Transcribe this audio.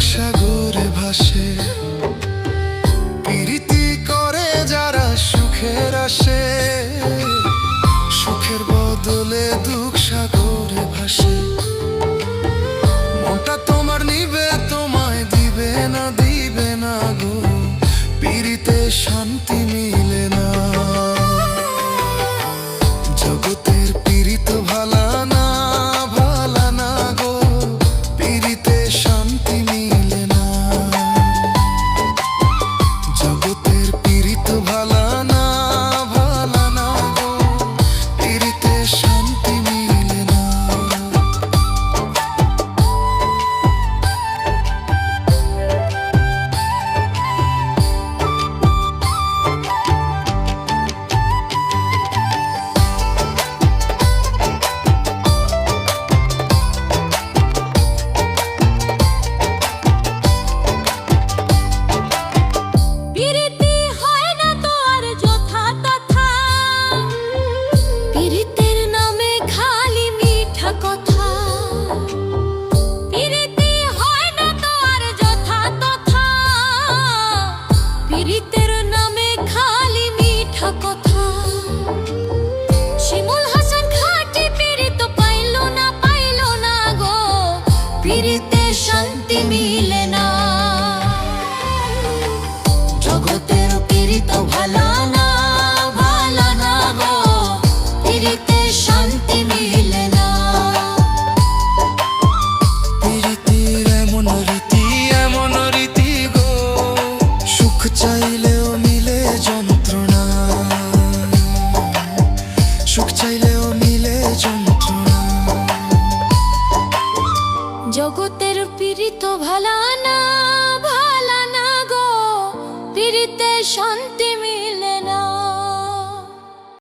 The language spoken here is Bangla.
সাগরে ভাসে। প্রীতি করে যারা সুখের আসে সুখের বদলে দু перед পৃথিবীতে শান্তি মিলে না। প্রীতির এমন রীতি এমন রীতি গো। সুখ চাইলেও মিলে যন্ত্রণা। সুখ চাইলেও মিলে যন্ত্রণা। জগতের পীড়িত ভালা শান্তি